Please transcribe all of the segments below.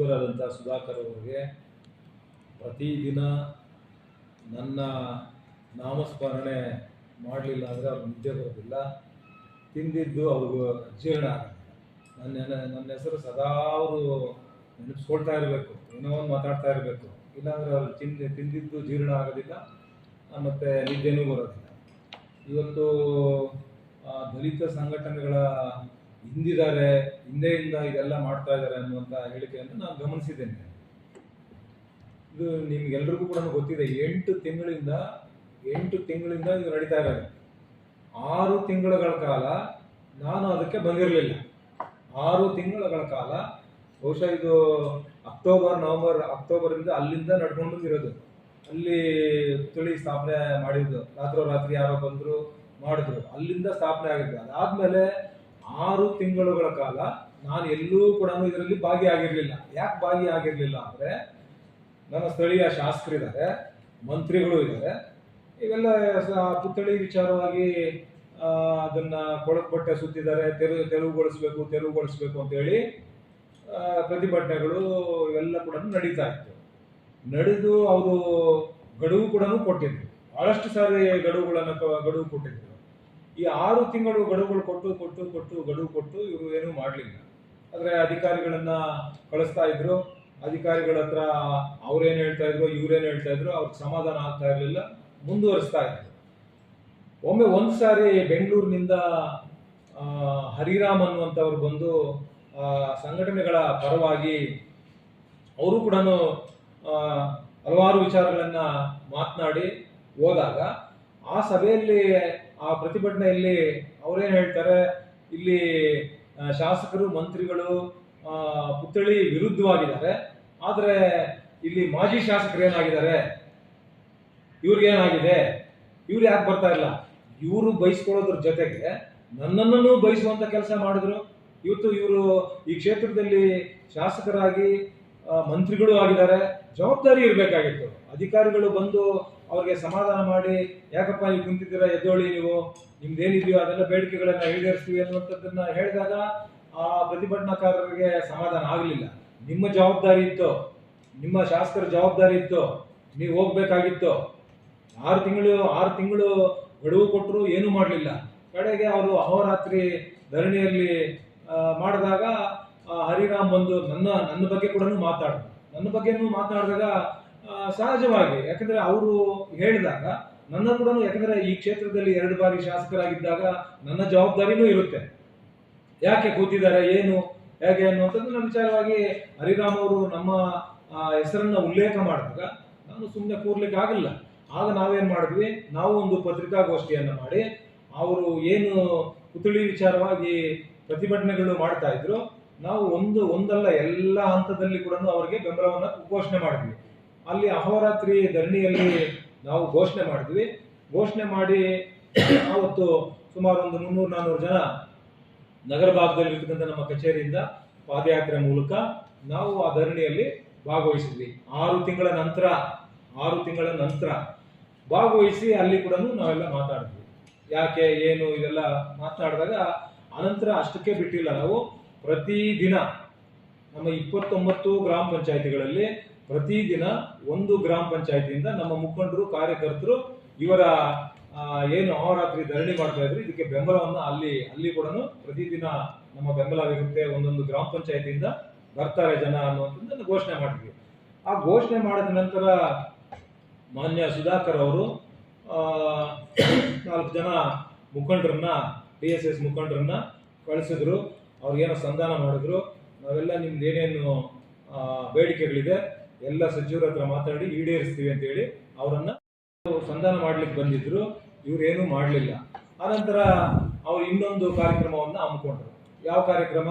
ಸಚಿವರಾದಂಥ ಸುಧಾಕರ್ ಅವರಿಗೆ ಪ್ರತಿದಿನ ನನ್ನ ನಾಮಸ್ಮರಣೆ ಮಾಡಲಿಲ್ಲ ಅಂದರೆ ಅವ್ರಿಗೆ ನಿದ್ದೆ ಬರೋದಿಲ್ಲ. ತಿಂದಿದ್ದು ಅವ್ರಿಗೂ ಜೀರ್ಣ ನನ್ನ ನನ್ನ- ಹೆಸರು ಸದಾ ಅವರು ನೆನಪಿಸ್ಕೊಳ್ತಾ ಇರಬೇಕು. ಏನೋ ಒಂದು ಮಾತಾಡ್ತಾ ಇರಬೇಕು. ಇಲ್ಲಾಂದರೆ ಅವ್ರು ತಿಂದು, ತಿಂದಿದ್ದು ಜೀರ್ಣ ಆಗೋದಿಲ್ಲ ಮತ್ತು ನಿದ್ದೆನೂ ಬರೋದಿಲ್ಲ. ಇವತ್ತು ದಲಿತ ಸಂಘಟನೆಗಳ ಹಿಂದಿದ್ದಾರೆ, ಹಿಂದೆಯಿಂದ ಇದೆಲ್ಲ ಮಾಡ್ತಾ ಇದ್ದಾರೆ ಅನ್ನುವಂಥ ಹೇಳಿಕೆಯನ್ನು ನಾನು ಗಮನಿಸಿದ್ದೇನೆ. ಇದು ನಿಮ್ಗೆಲ್ರಿಗೂ ಕೂಡ ಗೊತ್ತಿದೆ, ಎಂಟು ತಿಂಗಳಿಂದ ಎಂಟು ತಿಂಗಳಿಂದ ಇದು ನಡೀತಾ ಇದೆ ಆರು ತಿಂಗಳುಗಳ ಕಾಲ ನಾನು ಅದಕ್ಕೆ ಬಂದಿರಲಿಲ್ಲ. ಆರು ತಿಂಗಳುಗಳ ಕಾಲ, ಬಹುಶಃ ಇದು ಅಕ್ಟೋಬರ್, ನವೆಂಬರ್, ಅಕ್ಟೋಬರಿಂದ ಅಲ್ಲಿಂದ ನಡ್ಕೊಂಡು ಇರೋದು ಅಲ್ಲಿ ತುಳಿ ಸ್ಥಾಪನೆ ಮಾಡಿದ್ದು, ರಾತ್ರೋರಾತ್ರಿ ಯಾರೋ ಬಂದರು, ಮಾಡಿದ್ರು, ಅಲ್ಲಿಂದ ಸ್ಥಾಪನೆ ಆಗಿದ್ದು, ಅದಾದ್ಮೇಲೆ ಆರು ತಿಂಗಳುಗಳ ಕಾಲ ನಾನು ಎಲ್ಲೂ ಕೂಡ ಇದರಲ್ಲಿ ಭಾಗಿಯಾಗಿರ್ಲಿಲ್ಲ. ಯಾಕೆ ಭಾಗಿಯಾಗಿರ್ಲಿಲ್ಲ ಅಂದ್ರೆ ನನ್ನ ಸ್ಥಳೀಯ ಶಾಸಕರಿದ್ದಾರೆ, ಮಂತ್ರಿಗಳು ಇದ್ದಾರೆ. ಇವೆಲ್ಲ ಪುತ್ಥಳಿ ವಿಚಾರವಾಗಿ ಅದನ್ನ ಕೊಳಕ್ ಬಟ್ಟೆ ಸುತ್ತಿದ್ದಾರೆ ತೆರವು ತೆರವುಗೊಳಿಸ್ಬೇಕು ತೆರವುಗೊಳಿಸ್ಬೇಕು ಅಂತೇಳಿ ಪ್ರತಿಭಟನೆಗಳು ಇವೆಲ್ಲ ಕೂಡ ನಡೀತಾ ಇತ್ತು. ನಡೆದು ಅವರು ಗಡುವು ಕೂಡ ಕೊಟ್ಟಿದ್ರು. ಬಹಳಷ್ಟು ಸಾರಿ ಗಡುವುಗಳನ್ನು ಗಡುವು ಕೊಟ್ಟಿದ್ರು. ಈ ಆರು ತಿಂಗಳು ಗಡುವುಗಳು ಕೊಟ್ಟು ಕೊಟ್ಟು ಕೊಟ್ಟು, ಗಡುವು ಕೊಟ್ಟು ಇವರು ಏನೂ ಮಾಡಲಿಲ್ಲ. ಆದರೆ ಅಧಿಕಾರಿಗಳನ್ನ ಕಳಿಸ್ತಾ ಇದ್ರು. ಅಧಿಕಾರಿಗಳ ಹತ್ರ ಅವ್ರೇನು ಹೇಳ್ತಾ ಇದ್ರು, ಇವ್ರೇನು ಹೇಳ್ತಾ ಇದ್ರು, ಅವ್ರಿಗೆ ಸಮಾಧಾನ ಆಗ್ತಾ ಇರಲಿಲ್ಲ, ಮುಂದುವರಿಸ್ತಾ ಇದ್ರು. ಒಮ್ಮೆ ಒಂದು ಸಾರಿ ಬೆಂಗಳೂರಿನಿಂದ ಹರಿರಾಮ್ ಅನ್ನುವಂಥವ್ರು ಬಂದು ಸಂಘಟನೆಗಳ ಪರವಾಗಿ ಅವರು ಕೂಡ ಹಲವಾರು ವಿಚಾರಗಳನ್ನ ಮಾತನಾಡಿ ಹೋದಾಗ ಆ ಸಭೆಯಲ್ಲಿ ಆ ಪ್ರತಿಭಟನೆಯಲ್ಲಿ ಅವರೇನು ಹೇಳ್ತಾರೆ? ಇಲ್ಲಿ ಶಾಸಕರು, ಮಂತ್ರಿಗಳು ಪುತ್ಥಳಿ ವಿರುದ್ಧವಾಗಿದ್ದಾರೆ. ಆದರೆ ಇಲ್ಲಿ ಮಾಜಿ ಶಾಸಕರು ಏನಾಗಿದ್ದಾರೆ? ಇವ್ರಿಗೇನಾಗಿದೆ ಇವ್ರು ಯಾಕೆ ಬರ್ತಾ ಇಲ್ಲ? ಇವರು ಬಯಸ್ಕೊಳ್ಳೋದ್ರ ಜೊತೆಗೆ ನನ್ನನ್ನು ಬಯಸುವಂತ ಕೆಲಸ ಮಾಡಿದ್ರು. ಇವತ್ತು ಇವರು ಈ ಕ್ಷೇತ್ರದಲ್ಲಿ ಶಾಸಕರಾಗಿ ಮಂತ್ರಿಗಳು ಆಗಿದ್ದಾರೆ. ಜವಾಬ್ದಾರಿ ಇರಬೇಕಾಗಿತ್ತು. ಅಧಿಕಾರಿಗಳು ಬಂದು ಅವ್ರಿಗೆ ಸಮಾಧಾನ ಮಾಡಿ, ಯಾಕಪ್ಪ ನೀವು ಕುಂತಿದ್ದೀರ, ಎದ್ದೋಳಿ ನೀವು? ನಿಮ್ದೇನಿದೆಯೋ ಅದೆಲ್ಲ ಬೇಡಿಕೆಗಳನ್ನು ಈಡೇರಿಸ್ತೀವಿ ಅನ್ನುವಂಥದ್ದನ್ನು ಹೇಳಿದಾಗ ಆ ಪ್ರತಿಭಟನಾಕಾರರಿಗೆ ಸಮಾಧಾನ ಆಗಲಿಲ್ಲ. ನಿಮ್ಮ ಜವಾಬ್ದಾರಿ ಇತ್ತು. ನಿಮ್ಮ ಶಾಸಕರ ಜವಾಬ್ದಾರಿ ಇತ್ತು. ನೀವು ಹೋಗ್ಬೇಕಾಗಿತ್ತು. ಆರು ತಿಂಗಳು ಆರು ತಿಂಗಳು ಗಡುವು ಕೊಟ್ಟರು ಏನೂ ಮಾಡಲಿಲ್ಲ. ಕಡೆಗೆ ಅವರು ಅಹೋರಾತ್ರಿ ಧರಣಿಯಲ್ಲಿ ಮಾಡಿದಾಗ ಹರಿರಾಮ್ ಬಂದು ನನ್ನ ನನ್ನ ಬಗ್ಗೆ ಕೂಡ ಮಾತಾಡ್ತಾರೆ ನನ್ನ ಬಗ್ಗೆನೂ ಮಾತನಾಡಿದಾಗ ಸಹಜವಾಗಿ, ಯಾಕಂದ್ರೆ ಅವರು ಹೇಳಿದಾಗ, ನನ್ನ ಕೂಡ ಯಾಕಂದ್ರೆ ಈ ಕ್ಷೇತ್ರದಲ್ಲಿ ಎರಡು ಬಾರಿ ಶಾಸಕರಾಗಿದ್ದಾಗ ನನ್ನ ಜವಾಬ್ದಾರಿನೂ ಇರುತ್ತೆ. ಯಾಕೆ ಕೂತಿದ್ದಾರೆ, ಏನು, ಹೇಗೆ ಅನ್ನುವಂಥದ್ದು ನನ್ನ ವಿಚಾರವಾಗಿ ಹರಿರಾಮ್ ಅವರು ನಮ್ಮ ಹೆಸರನ್ನ ಉಲ್ಲೇಖ ಮಾಡಿದಾಗ ನಾನು ಸುಮ್ಮನೆ ಕೂರ್ಲಿಕ್ಕೆ ಆಗಲ್ಲ ಆಗ ನಾವೇನ್ ಮಾಡಿದ್ವಿ, ನಾವು ಒಂದು ಪತ್ರಿಕಾಗೋಷ್ಠಿಯನ್ನು ಮಾಡಿ, ಅವರು ಏನು ಪುತ್ಥಳಿ ವಿಚಾರವಾಗಿ ಪ್ರತಿಭಟನೆಗಳು ಮಾಡ್ತಾ ಇದ್ರು, ನಾವು ಒಂದು, ಒಂದಲ್ಲ, ಎಲ್ಲ ಹಂತದಲ್ಲಿ ಕೂಡ ಅವರಿಗೆ ಬೆಂಬಲವನ್ನ ಘೋಷಣೆ ಮಾಡಿದ್ವಿ. ಅಲ್ಲಿ ಅಹೋರಾತ್ರಿ ಧರಣಿಯಲ್ಲಿ ನಾವು ಘೋಷಣೆ ಮಾಡಿದ್ವಿ. ಘೋಷಣೆ ಮಾಡಿ ಅವತ್ತು ಸುಮಾರು ಒಂದು ಮುನ್ನೂರು ನಾನ್ನೂರು ಜನ ನಗರ ಭಾಗದಲ್ಲಿ ಇರ್ತಕ್ಕಂಥ ನಮ್ಮ ಕಚೇರಿಯಿಂದ ಪಾದಯಾತ್ರೆ ಮೂಲಕ ನಾವು ಆ ಧರಣಿಯಲ್ಲಿ ಭಾಗವಹಿಸಿದ್ವಿ. ಆರು ತಿಂಗಳ ನಂತರ, ಆರು ತಿಂಗಳ ನಂತರ ಭಾಗವಹಿಸಿ ಅಲ್ಲಿ ಕೂಡ ನಾವೆಲ್ಲ ಮಾತಾಡಿದ್ವಿ. ಯಾಕೆ, ಏನು ಇದೆಲ್ಲ ಮಾತಾಡಿದಾಗ ಅನಂತರ ಅಷ್ಟಕ್ಕೆ ಬಿಟ್ಟಿಲ್ಲ ನಾವು. ಪ್ರತಿದಿನ ನಮ್ಮ ಇಪ್ಪತ್ತೊಂಬತ್ತು ಗ್ರಾಮ ಪಂಚಾಯತಿಗಳಲ್ಲಿ ಪ್ರತಿದಿನ ಒಂದು ಗ್ರಾಮ ಪಂಚಾಯತಿಯಿಂದ ನಮ್ಮ ಮುಖಂಡರು, ಕಾರ್ಯಕರ್ತರು ಇವರ ಏನು ಅಹೋರಾತ್ರಿ ಧರಣಿ ಮಾಡ್ತಾ ಇದ್ರು, ಇದಕ್ಕೆ ಬೆಂಬಲವನ್ನು ಅಲ್ಲಿ ಅಲ್ಲಿ ಕೂಡ ಪ್ರತಿದಿನ ನಮ್ಮ ಬೆಂಬಲವಿರುತ್ತೆ. ಒಂದೊಂದು ಗ್ರಾಮ ಪಂಚಾಯತಿಯಿಂದ ಬರ್ತಾರೆ ಜನ ಅನ್ನುವಂಥದ್ದನ್ನು ಘೋಷಣೆ ಮಾಡಿದ್ವಿ. ಆ ಘೋಷಣೆ ಮಾಡಿದ ನಂತರ ಮಾನ್ಯ ಸುಧಾಕರ್ ಅವರು ನಾಲ್ಕು ಜನ ಮುಖಂಡರನ್ನ, ಡಿ ಎಸ್ ಎಸ್ ಮುಖಂಡರನ್ನ ಕಳಿಸಿದ್ರು. ಅವ್ರಿಗೇನೋ ಸಂಧಾನ ಮಾಡಿದ್ರು. ನಾವೆಲ್ಲ ನಿಮ್ದು ಏನೇನು ಬೇಡಿಕೆಗಳಿದೆ ಎಲ್ಲ ಸಚಿವರ ಹತ್ರ ಮಾತಾಡಿ ಈಡೇರಿಸ್ತೀವಿ ಅಂತೇಳಿ ಅವರನ್ನ ಸಂಧಾನ ಮಾಡ್ಲಿಕ್ಕೆ ಬಂದಿದ್ರು. ಇವ್ರೇನು ಮಾಡಲಿಲ್ಲ. ಆನಂತರ ಅವ್ರು ಇನ್ನೊಂದು ಕಾರ್ಯಕ್ರಮವನ್ನ ಹಮ್ಮಿಕೊಂಡ್ರು. ಯಾವ ಕಾರ್ಯಕ್ರಮ?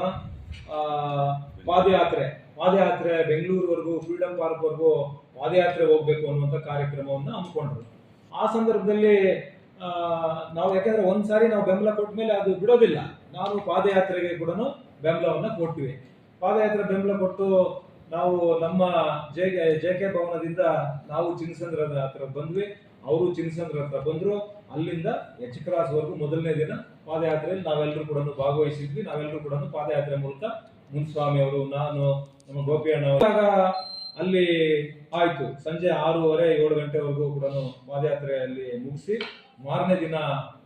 ಪಾದಯಾತ್ರೆ. ಪಾದಯಾತ್ರೆ ಬೆಂಗಳೂರುವರೆಗೂ, ಫ್ರೀಡಂ ಪಾರ್ಕ್ವರೆಗೂ ಪಾದಯಾತ್ರೆ ಹೋಗ್ಬೇಕು ಅನ್ನುವಂಥ ಕಾರ್ಯಕ್ರಮವನ್ನ ಹಮ್ಮಿಕೊಂಡ್ರು. ಆ ಸಂದರ್ಭದಲ್ಲಿ ನಾವು ಯಾಕಂದ್ರೆ ಒಂದ್ಸಾರಿ ನಾವು ಬೆಂಬಲ ಕೊಟ್ಟ ಮೇಲೆ ಅದು ಬಿಡೋದಿಲ್ಲ. ನಾವು ಪಾದಯಾತ್ರೆಗೆ ಕೂಡ ಬೆಂಬಲವನ್ನ ಕೊಟ್ವಿ. ಪಾದಯಾತ್ರೆ ಬೆಂಬಲ ಕೊಟ್ಟು ನಾವು ನಮ್ಮ ಜೆ ಜೆ ಕೆ ಭವನದಿಂದ ನಾವು ಚಿನ್ನಸಂದ್ರದ ಹತ್ರ ಬಂದ್ವಿ. ಅವರು ಚಿನ್ನಸಂದ್ರ ಹತ್ರ ಬಂದ್ರು. ಅಲ್ಲಿಂದ ಎಚ್ ಕ್ರಾಸ್ ವರೆಗೂ ಮೊದಲನೇ ದಿನ ಪಾದಯಾತ್ರೆಯಲ್ಲಿ ನಾವೆಲ್ಲರೂ ಕೂಡ ಭಾಗವಹಿಸಿದ್ವಿ. ನಾವೆಲ್ಲರೂ ಕೂಡ ಪಾದಯಾತ್ರೆ ಮೂಲಕ ಮುನ್ಸ್ವಾಮಿ ಅವರು, ನಾನು, ನಮ್ಮ ಗೋಪಿಯಣ್ಣ ಅಲ್ಲಿ ಆಯ್ತು. ಸಂಜೆ ಆರೂವರೆ, ಏಳು ಗಂಟೆವರೆಗೂ ಕೂಡ ಪಾದಯಾತ್ರೆಯಲ್ಲಿ ಮುಗಿಸಿ ಮಾರನೇ ದಿನ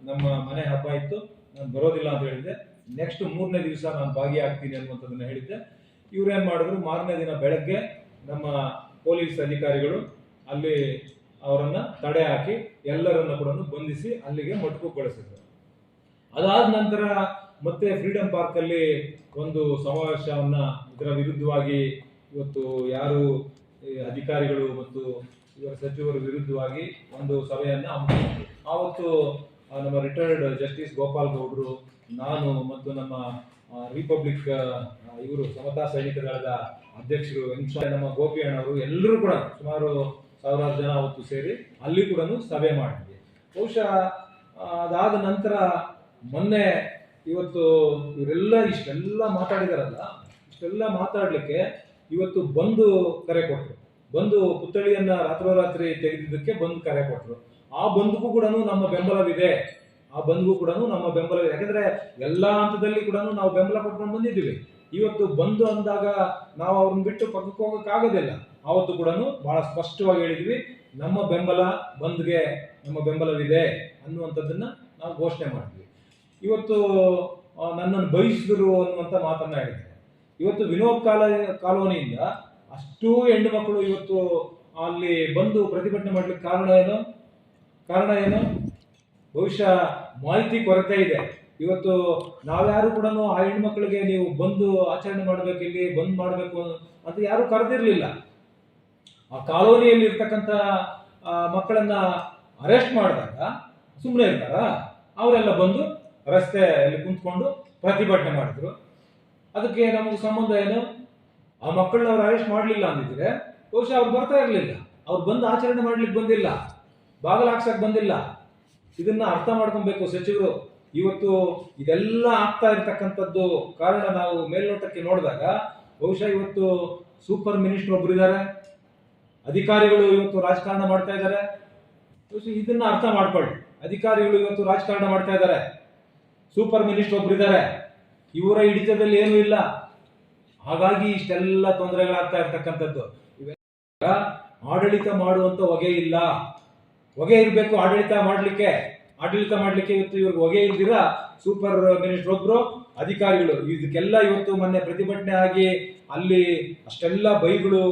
ನಮ್ಮ ಮನೆ ಹಬ್ಬ ಇತ್ತು. ನಾನು ಬರೋದಿಲ್ಲ ಅಂತ ಹೇಳಿದ್ದೆ. ನೆಕ್ಸ್ಟ್ ಮೂರನೇ ದಿವಸ ನಾನು ಭಾಗಿಯಾಗ್ತೀನಿ ಅನ್ನುವಂಥದ್ದನ್ನ ಹೇಳಿದ್ದೆ. ಇವ್ರೇನ್ ಮಾಡಿದ್ರು? ಮಾರನೇ ದಿನ ಬೆಳಗ್ಗೆ ನಮ್ಮ ಪೊಲೀಸ್ ಅಧಿಕಾರಿಗಳು ಅಲ್ಲಿ ಅವರನ್ನು ತಡೆ ಹಾಕಿ ಎಲ್ಲರನ್ನ ಕೂಡ ಬಂಧಿಸಿ ಅಲ್ಲಿಗೆ ಮೊಟಕುಗೊಳಿಸಿದ್ರು. ಅದಾದ ನಂತರ ಮತ್ತೆ ಫ್ರೀಡಂ ಪಾರ್ಕ್ ಅಲ್ಲಿ ಒಂದು ಸಮಾವೇಶವನ್ನ ಇದರ ವಿರುದ್ಧವಾಗಿ ಇವತ್ತು ಯಾರು ಅಧಿಕಾರಿಗಳು ಮತ್ತು ಇವರ ಸಚಿವರ ವಿರುದ್ಧವಾಗಿ ಒಂದು ಸಭೆಯನ್ನು ಆವತ್ತು ನಮ್ಮ ರಿಟೈರ್ಡ್ ಜಸ್ಟಿಸ್ ಗೋಪಾಲ್ ಗೌಡ್ರು, ನಾನು ಮತ್ತು ನಮ್ಮ ರಿಪಬ್ಲಿಕ್ ಇವರು ಸಮತಾ ಸೈನಿಕ ದಳದ ಅಧ್ಯಕ್ಷರು ನಮ್ಮ ಗೋಪಿ ಅಣ್ಣವರು ಎಲ್ಲರೂ ಕೂಡ ಸುಮಾರು ಸಾವಿರಾರು ಜನ ಹೊತ್ತು ಸೇರಿ ಅಲ್ಲಿ ಕೂಡ ಸಭೆ ಮಾಡಿದ್ವಿ. ಬಹುಶಃ ಅದಾದ ನಂತರ ಮೊನ್ನೆ ಇವತ್ತು ಇವರೆಲ್ಲ ಇಷ್ಟೆಲ್ಲ ಮಾತಾಡಿದಾರಲ್ಲ, ಇಷ್ಟೆಲ್ಲ ಮಾತಾಡಲಿಕ್ಕೆ ಇವತ್ತು ಬಂದು ಕರೆ ಕೊಟ್ಟರು ಬಂದು ಪುತ್ಥಳಿಯನ್ನ ರಾತ್ರೋರಾತ್ರಿ ತೆಗೆದಿದ್ದಕ್ಕೆ ಬಂದು ಕರೆ ಕೊಟ್ಟರು ಆ ಬಂದ್ಗೂ ಕೂಡ ನಮ್ಮ ಬೆಂಬಲವಿದೆ. ಆ ಬಂದ್ಗೂ ಕೂಡ ನಮ್ಮ ಬೆಂಬಲವಿದೆ ಯಾಕಂದ್ರೆ ಎಲ್ಲಾ ಹಂತದಲ್ಲಿ ಕೂಡ ನಾವು ಬೆಂಬಲ ಕೊಟ್ಕೊಂಡು ಬಂದಿದ್ದೀವಿ. ಇವತ್ತು ಬಂದು ಅಂದಾಗ ನಾವು ಅವ್ರನ್ನ ಬಿಟ್ಟು ಪಕ್ಕಕ್ಕೆ ಹೋಗೋಕ್ಕಾಗೋದಿಲ್ಲ. ಆವತ್ತು ಕೂಡ ಬಹಳ ಸ್ಪಷ್ಟವಾಗಿ ಹೇಳಿದ್ವಿ, ನಮ್ಮ ಬೆಂಬಲ ಬಂದ್ಗೆ ನಮ್ಮ ಬೆಂಬಲವಿದೆ ಅನ್ನುವಂಥದ್ದನ್ನ ನಾವು ಘೋಷಣೆ ಮಾಡಿದ್ವಿ. ಇವತ್ತು ನನ್ನನ್ನು ಬಯಸಿದ್ರು ಅನ್ನುವಂಥ ಮಾತನ್ನ ಹೇಳಿದ್ದಾರೆ. ಇವತ್ತು ವಿನೋದ್ ಕಾಲ, ಕಾಲೋನಿಯಿಂದ ಅಷ್ಟೂ ಹೆಣ್ಣು ಮಕ್ಕಳು ಇವತ್ತು ಅಲ್ಲಿ ಬಂದು ಪ್ರತಿಭಟನೆ ಮಾಡ್ಲಿಕ್ಕೆ ಕಾರಣ ಏನು? ಕಾರಣ ಏನು? ಬಹುಶಃ ಮಾಹಿತಿ ಕೊರತೆ ಇದೆ. ಇವತ್ತು ನಾವ್ಯಾರು ಕೂಡ ಆ ಹೆಣ್ಮಕ್ಳಿಗೆ ನೀವು ಬಂದು ಆಚರಣೆ ಮಾಡ್ಬೇಕು, ಇಲ್ಲಿ ಬಂದ್ ಮಾಡಬೇಕು ಅಂತ ಯಾರು ಕರೆದಿರ್ಲಿಲ್ಲ. ಆ ಕಾಲೋನಿಯಲ್ಲಿ ಇರ್ತಕ್ಕಂಥ ಮಕ್ಕಳನ್ನ ಅರೆಸ್ಟ್ ಮಾಡಿದಾಗ ಸುಮ್ಮನೆ ಇರ್ತಾರ? ಅವರೆಲ್ಲ ಬಂದು ರಸ್ತೆಯಲ್ಲಿ ಕುಂತ್ಕೊಂಡು ಪ್ರತಿಭಟನೆ ಮಾಡಿದ್ರು. ಅದಕ್ಕೆ ನಮಗೆ ಸಂಬಂಧ ಏನು? ಆ ಮಕ್ಕಳನ್ನ ಅವ್ರು ಅರೆಸ್ಟ್ ಮಾಡಲಿಲ್ಲ ಅಂದಿದ್ರೆ ಬಹುಶಃ ಅವ್ರು ಬರ್ತಾ ಇರಲಿಲ್ಲ. ಅವ್ರು ಬಂದು ಆಚರಣೆ ಮಾಡ್ಲಿಕ್ಕೆ ಬಂದಿಲ್ಲ. ಬಾಗಲ ಹಾಕ್ಸಕ್ ಬಂದಿಲ್ಲ. ಇದನ್ನ ಅರ್ಥ ಮಾಡ್ಕೊಬೇಕು ಸಚಿವರು. ಇವತ್ತು ಇದೆಲ್ಲ ಆಗ್ತಾ ಇರ್ತಕ್ಕಂಥದ್ದು ಕಾರಣ ನಾವು ಮೇಲ್ನೋಟಕ್ಕೆ ನೋಡಿದಾಗ ಬಹುಶಃ ಇವತ್ತು ಸೂಪರ್ ಮಿನಿಸ್ಟರ್ ಒಬ್ರು ಇದ್ದಾರೆ ಅಧಿಕಾರಿಗಳು ಇವತ್ತು ರಾಜಕಾರಣ ಮಾಡ್ತಾ ಇದ್ದಾರೆ ಇದನ್ನ ಅರ್ಥ ಮಾಡ್ಕೊಳ್ಳಿ. ಅಧಿಕಾರಿಗಳು ಇವತ್ತು ರಾಜಕಾರಣ ಮಾಡ್ತಾ ಇದ್ದಾರೆ ಸೂಪರ್ ಮಿನಿಸ್ಟರ್ ಒಬ್ರು ಇದ್ದಾರೆ ಇವರ ಹಿಡಿತದಲ್ಲಿ ಏನೂ ಇಲ್ಲ. ಹಾಗಾಗಿ ಇಷ್ಟೆಲ್ಲ ತೊಂದರೆಗಳಾಗ್ತಾ ಇರ್ತಕ್ಕಂಥದ್ದು. ಇವೆಲ್ಲ ಆಡಳಿತ ಮಾಡುವಂತ ಹೊಗೆ ಇಲ್ಲ. ಹೊಗೆ ಇರಬೇಕು ಆಡಳಿತ ಮಾಡಲಿಕ್ಕೆ. ಆಡಳಿತ ಮಾಡಲಿಕ್ಕೆ ಇವತ್ತು ಇವ್ರಿಗೆ ಹೊಗೆ ಇಲ್ದಿರ ಸೂಪರ್ ಮಿನಿಸ್ಟರ್ ಒಬ್ರು, ಅಧಿಕಾರಿಗಳು. ಇದಕ್ಕೆಲ್ಲ ಇವತ್ತು ಮೊನ್ನೆ ಪ್ರತಿಭಟನೆ ಆಗಿ ಅಲ್ಲಿ ಅಷ್ಟೆಲ್ಲ ಬೈಗಳು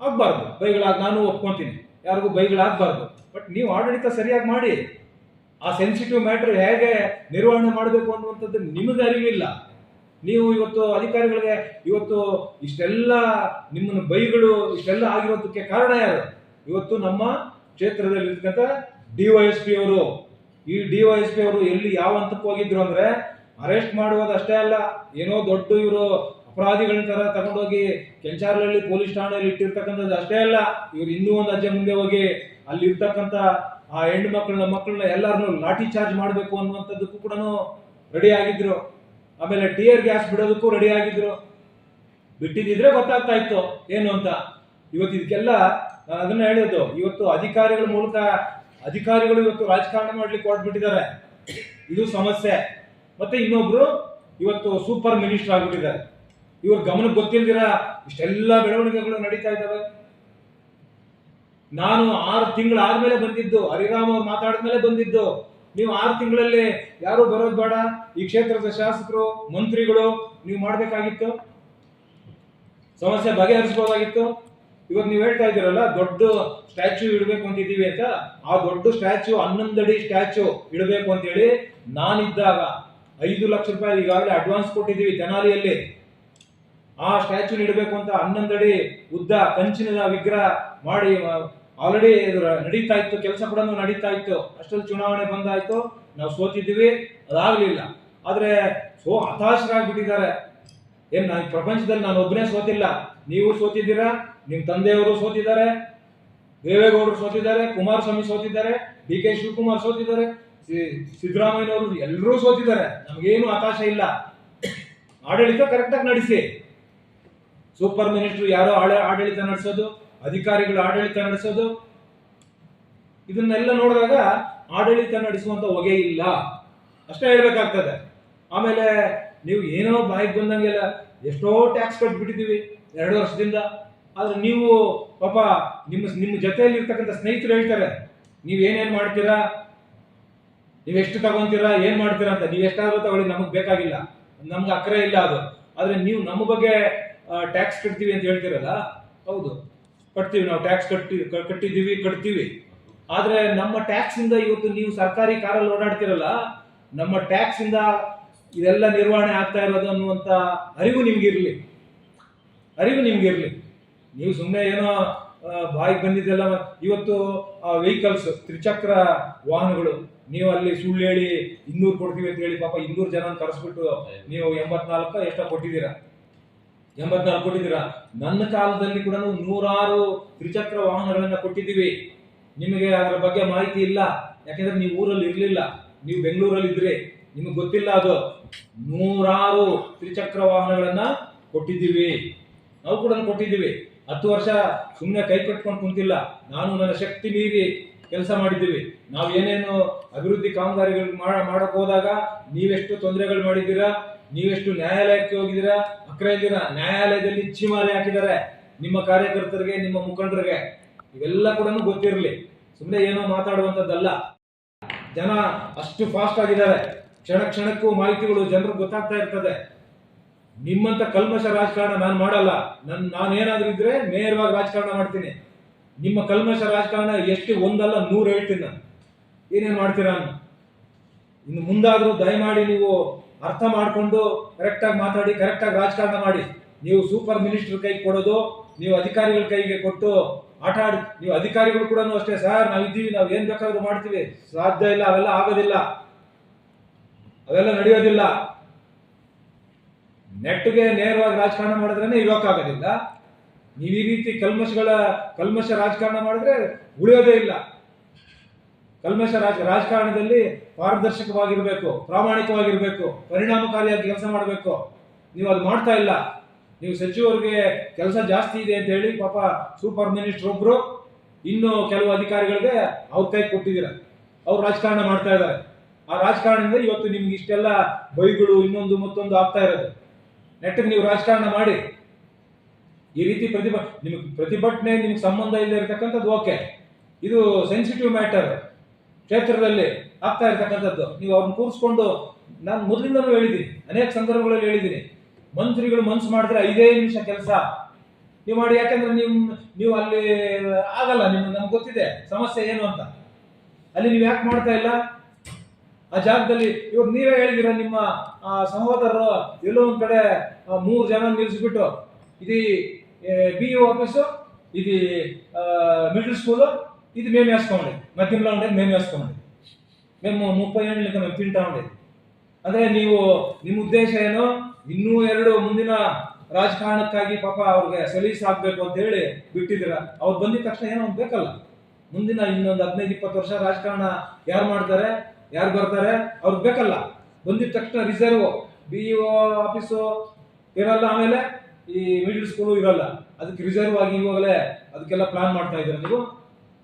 ಆಗ್ಬಾರ್ದು. ಬೈಗಳಾಗ ನಾನು ಒಪ್ಕೊಂತೀನಿ. ಯಾರಿಗೂ ಬೈಗಳಾಗಬಾರ್ದು ಬಟ್ ನೀವು ಆಡಳಿತ ಸರಿಯಾಗಿ ಮಾಡಿ. ಆ ಸೆನ್ಸಿಟಿವ್ ಮ್ಯಾಟರ್ ಹೇಗೆ ನಿರ್ವಹಣೆ ಮಾಡಬೇಕು ಅನ್ನುವಂಥದ್ದು ನಿಮಗೆ ಅರಿವಿಲ್ಲ. ನೀವು ಇವತ್ತು ಅಧಿಕಾರಿಗಳಿಗೆ ಇವತ್ತು ಇಷ್ಟೆಲ್ಲ ನಿಮ್ಮನ್ನು ಬೈಗಳು ಇಷ್ಟೆಲ್ಲ ಆಗಿರೋದಕ್ಕೆ ಕಾರಣ ಯಾರು? ಇವತ್ತು ನಮ್ಮ ಕ್ಷೇತ್ರದಲ್ಲಿ ಇರ್ತಕ್ಕಂಥ ಡಿ ವೈ ಎಸ್ ಪಿ ಅವರು. ಈ ಡಿ ವೈ ಎಸ್ ಪಿ ಅವರು ಎಲ್ಲಿ ಯಾವ ಹಂತಕ್ಕೆ ಹೋಗಿದ್ರು ಅಂದ್ರೆ ಅರೆಸ್ಟ್ ಮಾಡುವುದು ಅಷ್ಟೇ ಅಲ್ಲ, ಏನೋ ದೊಡ್ಡ ಇವರು ಅಪರಾಧಿಗಳ ತರ ತಗೊಂಡೋಗಿ ಕೆಂಚಾರ್ಲಹಳ್ಳಿ ಪೊಲೀಸ್ ಠಾಣೆಯಲ್ಲಿ ಇಟ್ಟಿರ್ತಕ್ಕಂಥದ್ದು ಅಷ್ಟೇ ಅಲ್ಲ, ಇವ್ರು ಇನ್ನೂ ಒಂದು ಅಜ್ಜೆ ಮುಂದೆ ಹೋಗಿ ಅಲ್ಲಿ ಇರ್ತಕ್ಕಂಥ ಆ ಹೆಣ್ಣು ಮಕ್ಕಳನ್ನ ಮಕ್ಕಳನ್ನ ಎಲ್ಲರನ್ನೂ ಲಾಠಿ ಚಾರ್ಜ್ ಮಾಡಬೇಕು ಅನ್ನುವಂಥದ್ದಕ್ಕೂ ಕೂಡ ರೆಡಿ ಆಗಿದ್ರು. ಆಮೇಲೆ ಟಿಯರ್ ಗ್ಯಾಸ್ ಬಿಡೋದಕ್ಕೂ ರೆಡಿ ಆಗಿದ್ರು. ಬಿಟ್ಟಿದ್ರೆ ಗೊತ್ತಾಗ್ತಾ ಇತ್ತು, ಏನು ಅಂತ. ಇವತ್ತು ಇದಕ್ಕೆಲ್ಲ ನಾನು ಅದನ್ನ ಹೇಳಿದ್ದು. ಇವತ್ತು ಅಧಿಕಾರಿಗಳ ಮೂಲಕ ಅಧಿಕಾರಿಗಳು ಇವತ್ತು ರಾಜಕಾರಣ ಮಾಡ್ಲಿಕ್ಕೆ ಹೊರಟ್ಬಿಟ್ಟಿದ್ದಾರೆ. ಇದು ಸಮಸ್ಯೆ. ಮತ್ತೆ ಇನ್ನೊಬ್ರು ಇವತ್ತು ಸೂಪರ್ ಮಿನಿಸ್ಟರ್ ಆಗ್ಬಿಟ್ಟಿದ್ದಾರೆ. ಇವ್ರ ಗಮನಕ್ಕೆ ಗೊತ್ತಿಲ್ದಿರ ಇಷ್ಟೆಲ್ಲ ಬೆಳವಣಿಗೆಗಳು ನಡೀತಾ ಇದ್ದಾವೆ. ನಾನು ಆರು ತಿಂಗಳಾದ್ಮೇಲೆ ಬಂದಿದ್ದು, ಹರಿರಾಮ್ ಅವ್ರು ಮಾತಾಡಿದ್ಮೇಲೆ ಬಂದಿದ್ದು. ನೀವು ಆರು ತಿಂಗಳಲ್ಲಿ ಯಾರು ಬರೋದು ಬೇಡ. ಈ ಕ್ಷೇತ್ರದ ಶಾಸಕರು, ಮಂತ್ರಿಗಳು, ನೀವು ಮಾಡ್ಬೇಕಾಗಿತ್ತು. ಸಮಸ್ಯೆ ಬಗೆಹರಿಸಬಹುದಾಗಿತ್ತು ಇವತ್ತು ನೀವು ಹೇಳ್ತಾ ಇದ್ದೀರಲ್ಲ, ದೊಡ್ಡ ಸ್ಟ್ಯಾಚ್ಯೂ ಇಡಬೇಕು ಅಂತ ಇದೀವಿ ಅಂತ, ಆ ದೊಡ್ಡ ಸ್ಟ್ಯಾಚ್ಯೂ ಹನ್ನೊಂದಡಿ ಸ್ಟ್ಯಾಚ್ಯೂ ಇಡಬೇಕು ಅಂತ ಹೇಳಿ ನಾನಿದ್ದಾಗ ಐದು ಲಕ್ಷ ರೂಪಾಯಿ ಈಗಾಗಲೇ ಅಡ್ವಾನ್ಸ್ ಕೊಟ್ಟಿದ್ದೀವಿ ತೆನಾಲಿಯಲ್ಲಿ. ಆ ಸ್ಟ್ಯಾಚ್ಯೂ ಇಡಬೇಕು ಅಂತ ಹನ್ನೊಂದಡಿ ಉದ್ದ ಕಂಚಿನ ವಿಗ್ರಹ ಮಾಡಿ ಆಲ್ರೆಡಿ ನಡೀತಾ ಇತ್ತು, ಕೆಲಸ ಕೂಡ ನಡೀತಾ ಇತ್ತು. ಅಷ್ಟರಲ್ಲಿ ಚುನಾವಣೆ ಬಂದಾಯ್ತು, ನಾವು ಸೋತಿದ್ದೀವಿ, ಅದಾಗಲಿಲ್ಲ. ಆದರೆ ಸೋ ಹತಾಶರಾಗ್ಬಿಟ್ಟಿದ್ದಾರೆ. ಏನ್, ನಾನು ಪ್ರಪಂಚದಲ್ಲಿ ನಾನು ಒಬ್ಬನೇ ಸೋತಿಲ್ಲ. ನೀವು ಸೋತಿದ್ದೀರಾ? ನಿಮ್ಮ ತಂದೆಯವರು ಸೋತಿದ್ದಾರೆ. ದೇವೇಗೌಡರು ಸೋತಿದ್ದಾರೆ. ಕುಮಾರಸ್ವಾಮಿ ಸೋತಿದ್ದಾರೆ. ಡಿ ಕೆ ಶಿವಕುಮಾರ್ ಸೋತಿದ್ದಾರೆ. ಸಿದ್ದರಾಮಯ್ಯನವರು ಎಲ್ಲರೂ ಸೋತಿದ್ದಾರೆ. ನಮಗೇನು ಹತಾಶ ಇಲ್ಲ. ಆಡಳಿತ ಕರೆಕ್ಟಾಗಿ ನಡೆಸಿ. ಸೂಪರ್ ಮಿನಿಸ್ಟರ್ ಯಾರೋ ಆಡಳಿತ ನಡೆಸೋದು, ಅಧಿಕಾರಿಗಳು ಆಡಳಿತ ನಡೆಸೋದು. ಇದನ್ನೆಲ್ಲ ನೋಡಿದಾಗ ಆಡಳಿತ ನಡೆಸುವಂತ ಹೊಗೆ ಇಲ್ಲ. ಅಷ್ಟೇ ಹೇಳ್ಬೇಕಾಗ್ತದೆ. ಆಮೇಲೆ ನೀವು ಏನೋ ಬಾಯಿಗೆ ಬಂದಂಗೆಲ್ಲ ಎಷ್ಟೋ ಟ್ಯಾಕ್ಸ್ ಕಟ್ಬಿಟ್ಟಿದ್ದೀವಿ, ಎರಡು ವರ್ಷದಿಂದ. ಆದ್ರೆ ನೀವು ಪಾಪ ನಿಮ್ಮ ನಿಮ್ಮ ಜೊತೆಯಲ್ಲಿ ಇರ್ತಕ್ಕಂಥ ಸ್ನೇಹಿತರು ಹೇಳ್ತಾರೆ, ನೀವು ಏನೇನ್ ಮಾಡ್ತೀರಾ? ನೀವು ಎಷ್ಟು ತಗೊಂತೀರಾ? ಏನ್ ಮಾಡ್ತೀರಾ ಅಂತ? ನೀವು ಎಷ್ಟಾದ್ರೂ ತಗೊಳ್ಳಿ, ನಮಗೆ ಬೇಕಾಗಿಲ್ಲ. ನಮ್ಗೆ ಅಕ್ರೆ ಇಲ್ಲ ಅದು. ಆದ್ರೆ ನೀವು ನಮ್ಮ ಬಗ್ಗೆ ಟ್ಯಾಕ್ಸ್ ಕಟ್ತೀವಿ ಅಂತ ಹೇಳ್ತೀರಲ್ಲ? ಹೌದು. ಕಟ್ತೀವಿ ನಾವು ಟ್ಯಾಕ್ಸ್ ಕಟ್ಟಿ ಕಟ್ಟಿದ್ದೀವಿ, ಕಟ್ತೀವಿ. ಆದ್ರೆ ನಮ್ಮ ಟ್ಯಾಕ್ಸ್ ಇಂದ ಇವತ್ತು ನೀವು ಸರ್ಕಾರಿ ಕಾರಲ್ಲಿ ಓಡಾಡ್ತಿರಲ್ಲ, ನಮ್ಮ ಟ್ಯಾಕ್ಸ್ ಇಂದ ಇದೆಲ್ಲ ನಿರ್ವಹಣೆ ಆಗ್ತಾ ಇರೋದು ಅನ್ನುವಂತ ಅರಿವು ನಿಮ್ಗಿರ್ಲಿ. ಅರಿವು ನಿಮ್ಗಿರ್ಲಿ. ನೀವು ಸುಮ್ಮನೆ ಏನೋ ಬಾಯಿಗೆ ಬಂದಿದ್ದೆಲ್ಲ ಇವತ್ತು ವೆಹಿಕಲ್ಸ್ ತ್ರಿಚಕ್ರ ವಾಹನಗಳು, ನೀವು ಅಲ್ಲಿ ಸುಳ್ಳು ಹೇಳಿ ಇನ್ನೂರು ಕೊಡ್ತೀವಿ ಅಂತ ಹೇಳಿ ಪಾಪ ಇನ್ನೂರು ಜನ ಕರೆಸ್ಬಿಟ್ಟು ನೀವು ಎಂಬತ್ನಾಲ್ಕು ಎಷ್ಟೋ ಕೊಟ್ಟಿದ್ದೀರಾ? ಎಂಬತ್ನಾಲ್ಕು ಕೊಟ್ಟಿದ್ದೀರಾ? ನನ್ನ ಕಾಲದಲ್ಲಿ ಕೂಡ ನೂರಾರು ತ್ರಿಚಕ್ರ ವಾಹನಗಳನ್ನ ಕೊಟ್ಟಿದ್ದೀವಿ. ನಿಮಗೆ ಅದರ ಬಗ್ಗೆ ಮಾಹಿತಿ ಇಲ್ಲ. ಯಾಕೆಂದ್ರೆ ನೀವು ಊರಲ್ಲಿ ಇರಲಿಲ್ಲ ನೀವು ಬೆಂಗಳೂರಲ್ಲಿ ಇದ್ರಿ ನಿಮಗೆ ಗೊತ್ತಿಲ್ಲ ಅದು. ನೂರಾರು ತ್ರಿಚಕ್ರ ವಾಹನಗಳನ್ನ ಕೊಟ್ಟಿದ್ದೀವಿ. ನಾವು ಕೂಡ ಕೊಟ್ಟಿದ್ದೀವಿ. ಹತ್ತು ವರ್ಷ ಸುಮ್ಮನೆ ಕೈ ಕಟ್ಕೊಂಡು ಕುಂತಿಲ್ಲ. ನಾನು ನನ್ನ ಶಕ್ತಿ ಮೀರಿ ಕೆಲಸ ಮಾಡಿದ್ದೀವಿ. ನಾವು ಏನೇನು ಅಭಿವೃದ್ಧಿ ಕಾಮಗಾರಿಗಳು ಮಾಡ ಮಾಡಕ್ ಹೋದಾಗ ನೀವೆಷ್ಟು ತೊಂದರೆಗಳು ಮಾಡಿದ್ದೀರಾ? ನೀವೆಷ್ಟು ನ್ಯಾಯಾಲಯಕ್ಕೆ ಹೋಗಿದ್ದೀರಾ? ಅಕ್ರ ಇದ್ದೀರಾ? ನ್ಯಾಯಾಲಯದಲ್ಲಿ ಚಿಮಾಲೆ ಹಾಕಿದ್ದಾರೆ. ನಿಮ್ಮ ಕಾರ್ಯಕರ್ತರಿಗೆ, ನಿಮ್ಮ ಮುಖಂಡರಿಗೆ. ಇವೆಲ್ಲ ಕೂಡ ಗೊತ್ತಿರಲಿ. ಸುಮ್ಮನೆ ಏನೋ ಮಾತಾಡುವಂಥದ್ದಲ್ಲ. ಜನ ಅಷ್ಟು ಫಾಸ್ಟ್ ಆಗಿದ್ದಾರೆ. ಕ್ಷಣ ಕ್ಷಣಕ್ಕೂ ಮಾಹಿತಿಗಳು ಜನರಿಗೆ ಗೊತ್ತಾಗ್ತಾ ಇರ್ತದೆ. ನಿಮ್ಮಂತ ಕಲ್ಮಶ ರಾಜಕಾರಣ ನಾನು ಮಾಡಲ್ಲ. ನನ್, ನಾನೇನಾದ್ರೂ ಇದ್ರೆ ನೇರವಾಗಿ ರಾಜಕಾರಣ ಮಾಡ್ತೀನಿ. ನಿಮ್ಮ ಕಲ್ಮಶ ರಾಜಕಾರಣ ಎಷ್ಟು ಒಂದಲ್ಲ ನೂರು ಹೇಳ್ತೀನಿ ನಾನು. ಏನೇನು ಮಾಡ್ತೀರಾ ಇನ್ನು ಮುಂದಾದ್ರೂ ದಯಮಾಡಿ ನೀವು ಅರ್ಥ ಮಾಡಿಕೊಂಡು ಕರೆಕ್ಟಾಗಿ ಮಾತಾಡಿ ಕರೆಕ್ಟಾಗಿ ರಾಜಕಾರಣ ಮಾಡಿ. ನೀವು ಸೂಪರ್ ಮಿನಿಸ್ಟರ್ ಕೈಗೆ ಕೊಡೋದು, ನೀವು ಅಧಿಕಾರಿಗಳ ಕೈಗೆ ಕೊಟ್ಟು ಆಟ ಆಡಿ. ನೀವು ಅಧಿಕಾರಿಗಳು ಕೂಡ ಅಷ್ಟೇ. ಸರ್ ನಾವು ಇದ್ದೀವಿ ನಾವು ಏನು ಬೇಕಾದ್ರೂ ಮಾಡ್ತೀವಿ. ಸಾಧ್ಯ ಇಲ್ಲ, ಅವೆಲ್ಲ ಆಗೋದಿಲ್ಲ. ಅವೆಲ್ಲ ನಡೆಯೋದಿಲ್ಲ. ನೆಟ್ಗೆ ನೇರವಾಗಿ ರಾಜಕಾರಣ ಮಾಡಿದ್ರೇನೆ ಇರೋಕ್ಕಾಗೋದಿಲ್ಲ. ನೀವು ಈ ರೀತಿ ಕಲ್ಮಶಗಳ, ಕಲ್ಮಶ ರಾಜಕಾರಣ ಮಾಡಿದ್ರೆ ಉಳಿಯೋದೇ ಇಲ್ಲ. ಕಲ್ಮಶ ರಾಜ, ರಾಜಕಾರಣದಲ್ಲಿ ಪಾರದರ್ಶಕವಾಗಿರ್ಬೇಕು, ಪ್ರಾಮಾಣಿಕವಾಗಿರ್ಬೇಕು, ಪರಿಣಾಮಕಾರಿಯಾಗಿ ಕೆಲಸ ಮಾಡಬೇಕು. ನೀವು ಅದು ಮಾಡ್ತಾ ಇಲ್ಲ. ನೀವು ಸಚಿವರಿಗೆ ಕೆಲಸ ಜಾಸ್ತಿ ಇದೆ ಅಂತ ಹೇಳಿ ಪಾಪ ಸೂಪರ್ ಮಿನಿಸ್ಟರ್ ಒಬ್ರು ಇನ್ನು ಕೆಲವು ಅಧಿಕಾರಿಗಳಿಗೆ ಅವ್ರ ಕೈ ಕೊಟ್ಟಿದ್ದೀರ. ಅವ್ರು ರಾಜಕಾರಣ ಮಾಡ್ತಾ ಇದ್ದಾರೆ. ಆ ರಾಜಕಾರಣದಿಂದ ಇವತ್ತು ನಿಮ್ಗೆ ಇಷ್ಟೆಲ್ಲ ಬೈಗಳು ಇನ್ನೊಂದು ಮತ್ತೊಂದು ಆಗ್ತಾ ಇರೋದು. ನೆಟ್ಟಿಗೆ ನೀವು ರಾಜಕಾರಣ ಮಾಡಿ. ಈ ರೀತಿ ಪ್ರತಿಭ ನಿಮಗೆ ಪ್ರತಿಭಟನೆ, ನಿಮ್ಗೆ ಸಂಬಂಧ ಇಲ್ಲದೆ ಇರತಕ್ಕಂಥದ್ದು ಓಕೆ ಇದು ಸೆನ್ಸಿಟಿವ್ ಮ್ಯಾಟರ್ ಕ್ಷೇತ್ರದಲ್ಲಿ ಆಗ್ತಾ ಇರತಕ್ಕಂಥದ್ದು. ನೀವು ಅವ್ರನ್ನ ಕೂರಿಸ್ಕೊಂಡು ನಾನು ಮೊದಲಿಂದಲೂ ಹೇಳಿದ್ದೀನಿ, ಅನೇಕ ಸಂದರ್ಭಗಳಲ್ಲಿ ಹೇಳಿದ್ದೀನಿ. ಮಂತ್ರಿಗಳು ಮನ್ಸು ಮಾಡಿದ್ರೆ ಐದೇ ನಿಮಿಷ ಕೆಲಸ. ನೀವು ಮಾಡಿ, ಯಾಕಂದ್ರೆ ನಿಮ್ ನೀವು ಅಲ್ಲಿ ಆಗಲ್ಲ, ನಿಮ್ಗೆ ನಮ್ಗೆ ಗೊತ್ತಿದೆ ಸಮಸ್ಯೆ ಏನು ಅಂತ. ಅಲ್ಲಿ ನೀವು ಯಾಕೆ ಮಾಡ್ತಾ ಇಲ್ಲ? ಆ ಜಾಗದಲ್ಲಿ ಇವಾಗ ನೀವೇ ಹೇಳಿದಿರ ನಿಮ್ಮ ಆ, ಸಹೋದರರು ಎಲ್ಲೋ ಒಂದ್ ಕಡೆ ಆ, ಮೂರು ಜನ ನಿಲ್ಲಿಸ್ಬಿಟ್ಟು ಇದು ಬಿ ಯು ಆಫೀಸು ಇದು ಮಿಡಲ್ ಸ್ಕೂಲು ఇది మేము వేసుకోండి మధ్యంలో ఉండేది మేము వేసుకోండి మేము ముప్పై ఏళ్ళకి మేము తింటా ఉండేది ಅಂದ್ರೆ ನೀವು ನಿಮ್ಮ ಉದ್ದೇಶ ಏನು ಇನ್ನೂ ಎರಡು ಮುಂದಿನ ರಾಜಕಾರಣಕ್ಕಾಗಿ ಪಾಪ ಅವ್ರಿಗೆ ಸಲೀಸ್ ಆಗ್ಬೇಕು ಅಂತ ಹೇಳಿ ಬಿಟ್ಟಿದ್ದೀರ ಅವ್ರು ಬಂದಿದ ತಕ್ಷಣ ಏನೋ ಒಂದ್ ಬೇಕಲ್ಲ ಮುಂದಿನ ಇನ್ನೊಂದು ಹದಿನೈದು ಇಪ್ಪತ್ತು ವರ್ಷ ರಾಜಕಾರಣ ಯಾರು ಮಾಡ್ತಾರೆ ಯಾರು ಬರ್ತಾರೆ ಅವ್ರಿಗೆ ಬೇಕಲ್ಲ ಬಂದಿದ ತಕ್ಷಣ ರಿಸರ್ವ್ ಬಿ ಒ ಆಫೀಸು ಇರಲ್ಲ ಆಮೇಲೆ ಈ ಮಿಡಿಲ್ ಸ್ಕೂಲು ಇರಲ್ಲ ಅದಕ್ಕೆ ರಿಸರ್ವ್ ಆಗಿ ಇವಾಗಲೇ ಅದಕ್ಕೆಲ್ಲ ಪ್ಲಾನ್ ಮಾಡ್ತಾ ಇದ್ದೀರಾ ನೀವು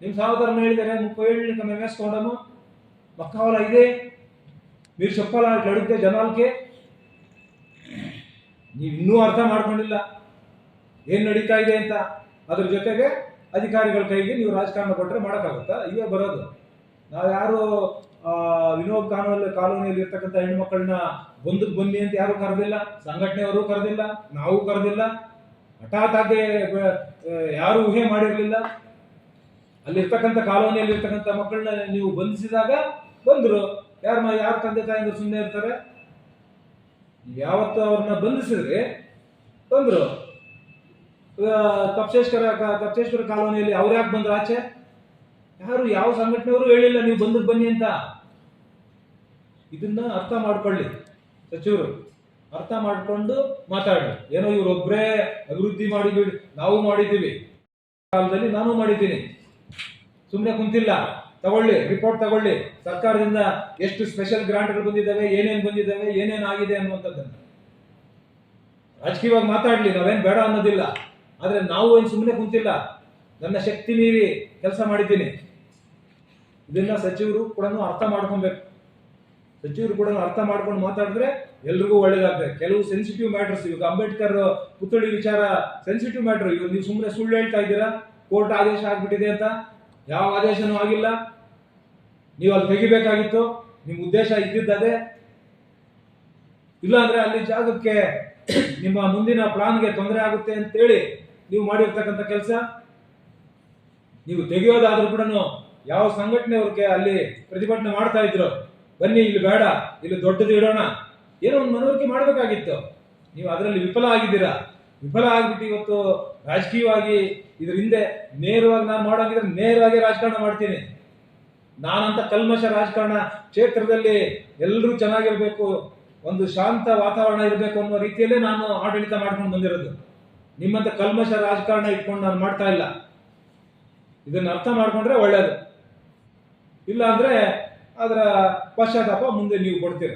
ನಿಮ್ಮ సహోదరుని ಹೇಳಿದರೆ ముప్పై ఏళ్ళు ఇంకా మేము వేసుకోవడము మాకు కావాలా ఇదే మీరు చెప్పాలా ఇట్లా అడిగితే జనాలకి ನೀವು ಇನ್ನೂ ಅರ್ಥ ಮಾಡ್ಕೊಂಡಿಲ್ಲ ಏನ್ ನಡೀತಾ ಇದೆ ಅಂತ ಅದ್ರ ಜೊತೆಗೆ ಅಧಿಕಾರಿಗಳ ಕೈಗೆ ನೀವು ರಾಜಕಾರಣ ಕೊಟ್ಟರೆ ಮಾಡೋಕ್ಕಾಗುತ್ತಾ ಇವೇ ಬರೋದು ನಾವು ಯಾರು ಆ, ವಿನೋದ್ ಕಾನೂನಲ್ಲಿ ಕಾಲೋನಿಯಲ್ಲಿ ಇರ್ತಕ್ಕಂಥ ಹೆಣ್ಮಕ್ಳನ್ನ ಬಂದಕ್ಕೆ ಬನ್ನಿ ಅಂತ ಯಾರು ಕರೆದಿಲ್ಲ, ಸಂಘಟನೆಯವರು ಕರೆದಿಲ್ಲ, ನಾವು ಕರೆದಿಲ್ಲ. ಹಠಾತ್ ಆಗಿ ಯಾರು ಊಹೆ ಮಾಡಿರಲಿಲ್ಲ. ಅಲ್ಲಿರ್ತಕ್ಕಂಥ ಕಾಲೋನಿಯಲ್ಲಿ ಇರ್ತಕ್ಕಂಥ ಮಕ್ಕಳನ್ನ ನೀವು ಬಂಧಿಸಿದಾಗ ಬಂದ್ರು. ಯಾರ ಯಾರ ತಂದೆ ತಾಯಿ ಸುಮ್ಮನೆ ಇರ್ತಾರೆ? ಯಾವತ್ತು ಅವ್ರನ್ನ ಬಂಧಿಸಿದ್ರಿ ಬಂದ್ರು. ತಪ್ಸೇಶ್ವರ ತಪ್ಸೇಶ್ವರ ಕಾಲೋನಿಯಲ್ಲಿ ಅವ್ರು ಯಾಕೆ ಬಂದ್ರು ಆಚೆ? ಯಾರು ಯಾವ ಸಂಘಟನೆಯವರು ಹೇಳಿಲ್ಲ, ನೀವು ಬಂದಕ್ಕೆ ಬನ್ನಿ ಅಂತ. ಇದನ್ನ ಅರ್ಥ ಮಾಡ್ಕೊಳ್ಳಿ ಸಚಿವರು. ಅರ್ಥ ಮಾಡ್ಕೊಂಡು ಮಾತಾಡಿ ಏನೋ ಇವರೊಬ್ಬರೇ ಅಭಿವೃದ್ಧಿ ಮಾಡಿಬಿಡಿ ನಾವು ಮಾಡಿದ್ದೀವಿ. ಕಾಲದಲ್ಲಿ ನಾನು ಮಾಡಿದ್ದೀನಿ. ಸುಮ್ಮನೆ ಕುಂತಿಲ್ಲ. ತಗೊಳ್ಳಿ ರಿಪೋರ್ಟ್ ತಗೊಳ್ಳಿ. ಸರ್ಕಾರದಿಂದ ಎಷ್ಟು ಸ್ಪೆಷಲ್ ಗ್ರಾಂಟ್ಗಳು ಬಂದಿದ್ದಾವೆ, ಏನೇನು ಬಂದಿದ್ದಾವೆ, ಏನೇನು ಆಗಿದೆ ಅನ್ನುವಂಥದ್ದನ್ನು. ರಾಜಕೀಯವಾಗಿ ಮಾತಾಡಲಿ, ನಾವೇನು ಬೇಡ ಅನ್ನೋದಿಲ್ಲ. ಆದರೆ ನಾವು ಏನು ಸುಮ್ಮನೆ ಕುಂತಿಲ್ಲ. ನನ್ನ ಶಕ್ತಿ ಮೀರಿ ಕೆಲಸ ಮಾಡಿದ್ದೀನಿ. ಇದನ್ನ ಸಚಿವರು ಕೂಡ ಅರ್ಥ ಮಾಡ್ಕೊಬೇಕು. ಸಚಿವರು ಕೂಡ ಅರ್ಥ ಮಾಡ್ಕೊಂಡು ಮಾತಾಡಿದ್ರೆ ಎಲ್ರಿಗೂ ಒಳ್ಳೇದಾಗ್ತದೆ. ಕೆಲವು ಸೆನ್ಸಿಟಿವ್ ಮ್ಯಾಟರ್ಸ್ ಇವಾಗ ಅಂಬೇಡ್ಕರ್ ಪುತ್ಥಳಿ ವಿಚಾರ ಸೆನ್ಸಿಟಿವ್ ಮ್ಯಾಟರ್ ಇವಾಗ ನೀವು ಸುಮ್ಮನೆ ಸುಳ್ಳು ಹೇಳ್ತಾ ಇದ್ದೀರಾ? ಕೋರ್ಟ್ ಆದೇಶ ಆಗ್ಬಿಟ್ಟಿದೆ ಅಂತ? ಯಾವ ಆದೇಶನೂ ಆಗಿಲ್ಲ. ನೀವು ಅಲ್ಲಿ ತೆಗಿಬೇಕಾಗಿತ್ತು. ನಿಮ್ಮ ಉದ್ದೇಶ ಇದ್ದಿದ್ದದೇ. ಇಲ್ಲ ಅಂದ್ರೆ ಅಲ್ಲಿ ಜಾಗಕ್ಕೆ ನಿಮ್ಮ ಮುಂದಿನ ಪ್ಲಾನ್ಗೆ ತೊಂದರೆ ಆಗುತ್ತೆ ಅಂತೇಳಿ ನೀವು ಮಾಡಿರ್ತಕ್ಕಂಥ ಕೆಲಸ. ನೀವು ತೆಗೆಯೋದಾದ್ರೂ ಕೂಡ ಯಾವ ಸಂಘಟನೆಯವ್ರಿಗೆ ಅಲ್ಲಿ ಪ್ರತಿಭಟನೆ ಮಾಡ್ತಾ ಇದ್ರು? ಬನ್ನಿ, ಇಲ್ಲಿ ಬೇಡ, ಇಲ್ಲಿ ದೊಡ್ಡದು ಇಡೋಣ. ಏನೋ ಒಂದು ಮನವರಿಕೆ ಮಾಡಬೇಕಾಗಿತ್ತು. ನೀವು ಅದರಲ್ಲಿ ವಿಫಲ ಆಗಿದ್ದೀರಾ? ವಿಫಲ ಆಗಿಬಿಟ್ಟು ಇವತ್ತು ರಾಜಕೀಯವಾಗಿ ಇದ್ರ ಹಿಂದೆ ನೇರವಾಗಿ ನಾನು ಮಾಡೋಂಗಿದ್ರೆ ನೇರವಾಗಿ ರಾಜಕಾರಣ ಮಾಡ್ತೀನಿ. ನಾನಂತ ಕಲ್ಮಶ ರಾಜಕಾರಣ ಕ್ಷೇತ್ರದಲ್ಲಿ ಎಲ್ಲರೂ ಚೆನ್ನಾಗಿರಬೇಕು, ಒಂದು ಶಾಂತ ವಾತಾವರಣ ಇರಬೇಕು ಅನ್ನೋ ರೀತಿಯಲ್ಲೇ ನಾನು ಆಡಳಿತ ಮಾಡ್ಕೊಂಡು ಬಂದಿರೋದು. ನಿಮ್ಮಂತ ಕಲ್ಮಶ ರಾಜಕಾರಣ ಇಟ್ಕೊಂಡು ನಾನು ಮಾಡ್ತಾ ಇಲ್ಲ. ಇದನ್ನ ಅರ್ಥ ಮಾಡ್ಕೊಂಡ್ರೆ ಒಳ್ಳೇದು. ಇಲ್ಲ ಅಂದ್ರೆ ಅದರ ಪಶ್ಚಾತ್ತಾಪ ಮುಂದೆ ನೀವು ಕೊಡ್ತೀರ